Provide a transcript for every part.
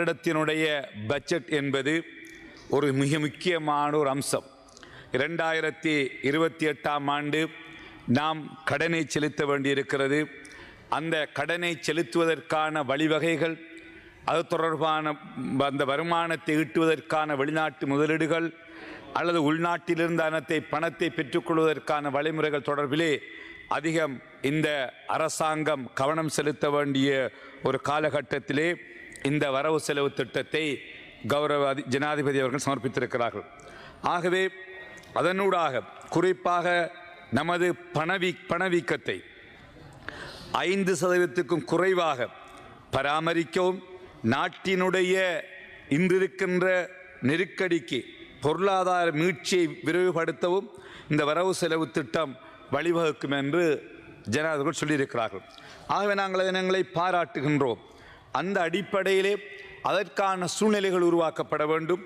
வருடத்தினுடைய பட்ஜெட் என்பது ஒரு மிக முக்கியமான ஒரு அம்சம். இரண்டாயிரத்தி இருபத்தி எட்டாம் ஆண்டு நாம் கடனை செலுத்த வேண்டியிருக்கிறது. அந்த கடனை செலுத்துவதற்கான வழிவகைகள் அது தொடர்பான அந்த வருமானத்தை ஈட்டுவதற்கான வெளிநாட்டு முதலீடுகள் அல்லது உள்நாட்டிலிருந்து அனத்தை பணத்தை பெற்றுக்கொள்வதற்கான வழிமுறைகள் தொடர்பிலே அதிகம் இந்த அரசாங்கம் கவனம் செலுத்த வேண்டிய ஒரு காலகட்டத்திலே இந்த வரவு செலவு திட்டத்தை கௌரவ ஜனாதிபதி அவர்கள் சமர்ப்பித்திருக்கிறார்கள். ஆகவே அதனூடாக குறிப்பாக நமது பணவி பணவீக்கத்தை ஐந்து சதவீதத்துக்கும் குறைவாக பராமரிக்கவும் நாட்டினுடைய இன்றிருக்கின்ற நெருக்கடிக்கு பொருளாதார மீட்சியை விரைவுபடுத்தவும் இந்த வரவு செலவு திட்டம் வழிவகுக்கும் என்று ஜனாதிபதி சொல்லியிருக்கிறார்கள். ஆகவே நாங்கள் அதனங்களை பாராட்டுகின்றோம். அந்த அடிப்படையிலே அதற்கான சூழ்நிலைகள் உருவாக்கப்பட வேண்டும்.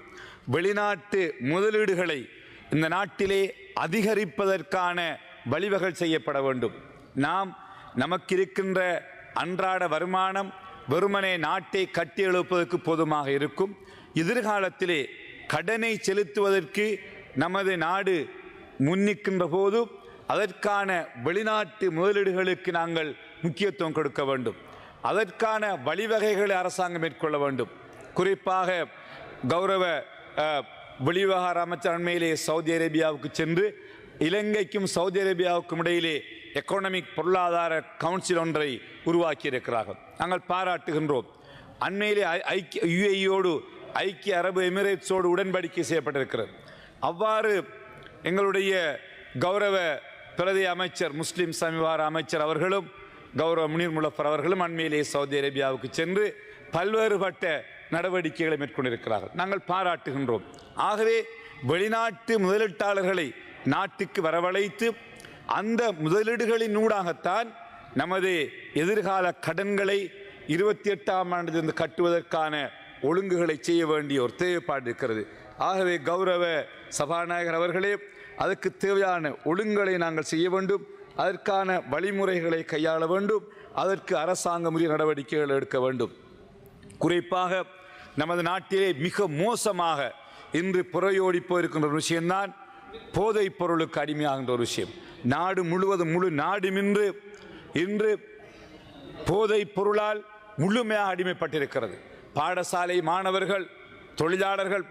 வெளிநாட்டு முதலீடுகளை இந்த நாட்டிலே அதிகரிப்பதற்கான வழிவகை செய்யப்பட வேண்டும். நாம் நமக்கு இருக்கின்ற அன்றாட வருமானம் வெறுமனே நாட்டை கட்டி எழுப்பதற்கு போதுமாக இருக்கும். எதிர்காலத்திலே கடனை செலுத்துவதற்கு நமது நாடு முன்னிக்கின்ற போது அதற்கான வெளிநாட்டு முதலீடுகளுக்கு நாங்கள் முக்கியத்துவம் கொடுக்க வேண்டும். அதற்கான வழிவகைகளை அரசாங்கம் மேற்கொள்ள வேண்டும். குறிப்பாக கௌரவ வெளிவகார வெளிவிவகார அமைச்சர் அண்மையிலே சவுதி அரேபியாவுக்கு சென்று இலங்கைக்கும் சவுதி அரேபியாவுக்கும் இடையிலே எக்கனாமிக் பொருளாதார கவுன்சில் ஒன்றை உருவாக்கியிருக்கிறார்கள். நாங்கள் பாராட்டுகின்றோம். அண்மையிலே ஐ- ஐக்கிய யுஏஇயோடு ஐக்கிய அரபு எமிரேட்ஸோடு உடன்படிக்கை செய்யப்பட்டிருக்கிறது. அவ்வாறு எங்களுடைய கௌரவ பிரதி அமைச்சர் முஸ்லீம் சமீபார அமைச்சர் அவர்களும் கௌரவ முனீர் முலஃபர் அவர்களும் அண்மையிலே சவுதி அரேபியாவுக்கு சென்று பல்வேறுபட்ட நடவடிக்கைகளை மேற்கொண்டிருக்கிறார்கள். நாங்கள் பாராட்டுகின்றோம். ஆகவே வெளிநாட்டு முதலீட்டாளர்களை நாட்டுக்கு வரவழைத்து அந்த முதலீடுகளின் ஊடாகத்தான் நமது எதிர்கால கடன்களை இருபத்தி எட்டாம் ஆண்டிலிருந்து கட்டுவதற்கான ஒழுங்குகளை செய்ய வேண்டிய ஒரு தேவைப்பாடு இருக்கிறது. ஆகவே கௌரவ சபாநாயகர் அவர்களே அதுக்கு தேவையான ஒழுங்குகளை நாங்கள் செய்ய வேண்டும். அதற்கான வழிமுறைகளை கையாள வேண்டும். அதற்கு அரசாங்கம் உரிய நடவடிக்கைகள் எடுக்க வேண்டும். குறிப்பாக நமது நாட்டிலே மிக மோசமாக இன்று புறையோடி போயிருக்கின்ற ஒரு விஷயம்தான் போதைப் பொருளுக்கு அடிமையாகின்ற ஒரு விஷயம். நாடு முழுவதும் முழு நாடுமின்று இன்று போதைப் பொருளால் முழுமையாக அடிமைப்பட்டிருக்கிறது. பாடசாலை மாணவர்கள் தொழிலாளர்கள்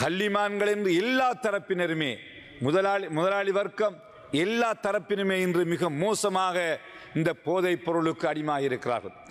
கல்லிமான்கள் என்று எல்லா தரப்பினருமே முதலாளி முதலாளி வர்க்கம் எல்லா தரப்பினுமே இன்று மிக மோசமாக இந்த போதைப் பொருளுக்கு அடிமாயிருக்கிறார்கள்